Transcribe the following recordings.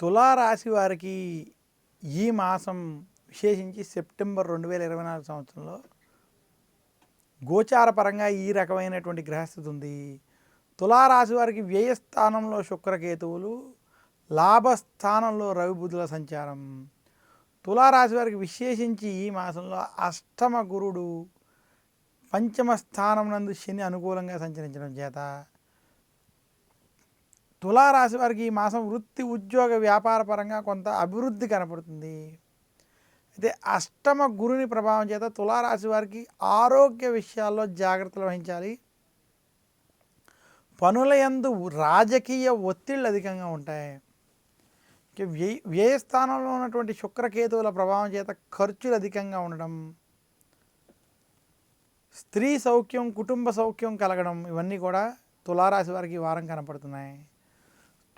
తులారాశి వారికి ఈ మాసం విశేషించి సెప్టెంబర్ రెండు వేల ఇరవై నాలుగు సంవత్సరంలో గోచారపరంగా ఈ రకమైనటువంటి గ్రహస్థితి ఉంది. తులారాశి వారికి వ్యయస్థానంలో శుక్రకేతువులు లాభస్థానంలో రవి సంచారం. తులారాశి వారికి విశేషించి ఈ మాసంలో అష్టమ గురుడు పంచమ స్థానం నందు శని అనుకూలంగా సంచరించడం చేత తులారాశి వారికి ఈ మాసం వృత్తి ఉద్యోగ వ్యాపార పరంగా కొంత అభివృద్ధి కనపడుతుంది. అయితే అష్టమ గురుని ప్రభావం చేత తులారాశి వారికి ఆరోగ్య విషయాల్లో జాగ్రత్తలు వహించాలి. పనుల యందు రాజకీయ ఒత్తిళ్ళు అధికంగా ఉంటాయి. వ్యయ వ్యయస్థానంలో ఉన్నటువంటి శుక్రకేతువుల ప్రభావం చేత ఖర్చులు అధికంగా ఉండడం. స్త్రీ సౌఖ్యం కుటుంబ సౌఖ్యం కలగడం ఇవన్నీ కూడా తులారాశి వారికి వారం కనపడుతున్నాయి.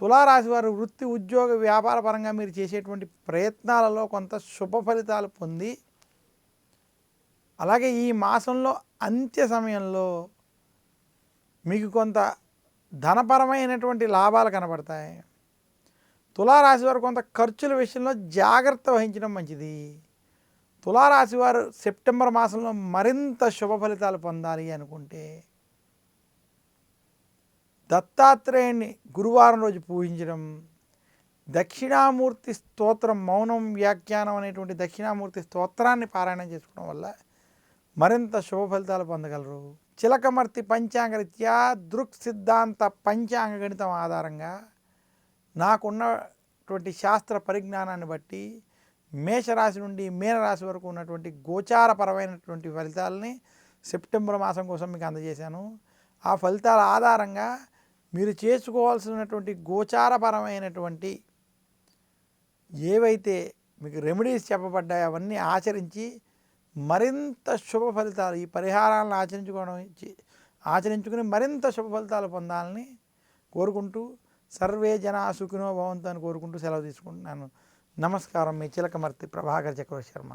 తులారాశి వారు వృత్తి ఉద్యోగ వ్యాపార పరంగా మీరు చేసేటువంటి ప్రయత్నాలలో కొంత శుభ ఫలితాలు పొంది అలాగే ఈ మాసంలో అంత్య సమయంలో మీకు కొంత ధనపరమైనటువంటి లాభాలు కనబడతాయి తులారాశి వారు కొంత ఖర్చుల విషయంలో జాగ్రత్త వహించడం మంచిది. తులారాశి వారు సెప్టెంబర్ మాసంలో మరింత శుభ ఫలితాలు పొందాలి అనుకుంటే దత్తాత్రేయుని గురువారం రోజు పూజించడం దక్షిణామూర్తి స్తోత్రం మౌనం వ్యాఖ్యానం అనేటువంటి దక్షిణామూర్తి స్తోత్రాన్ని పారాయణం చేసుకోవడం వల్ల మరింత శుభ ఫలితాలు పొందగలరు. చిలకమర్తి పంచాంగరీత్యా దృక్ సిద్ధాంత పంచాంగ గణితం ఆధారంగా నాకున్నటువంటి శాస్త్ర పరిజ్ఞానాన్ని బట్టి మేషరాశి నుండి మీనరాశి వరకు ఉన్నటువంటి గోచారపరమైనటువంటి ఫలితాలని సెప్టెంబర్ మాసం కోసం మీకు అందజేశాను. ఆ ఫలితాల ఆధారంగా మీరు చేసుకోవాల్సినటువంటి గోచారపరమైనటువంటి ఏవైతే మీకు రెమెడీస్ చెప్పబడ్డాయో అవన్నీ ఆచరించి మరింత శుభ ఫలితాలు ఈ పరిహారాలను ఆచరించుకోవడం ఆచరించుకుని మరింత శుభ ఫలితాలు పొందాలని కోరుకుంటూ సర్వే జనా సుఖినో భవంతు అని కోరుకుంటూ సెలవు తీసుకుంటున్నాను. నమస్కారం. మీ చిలకమర్తి ప్రభాకర్ చక్రవర్తి శర్మ.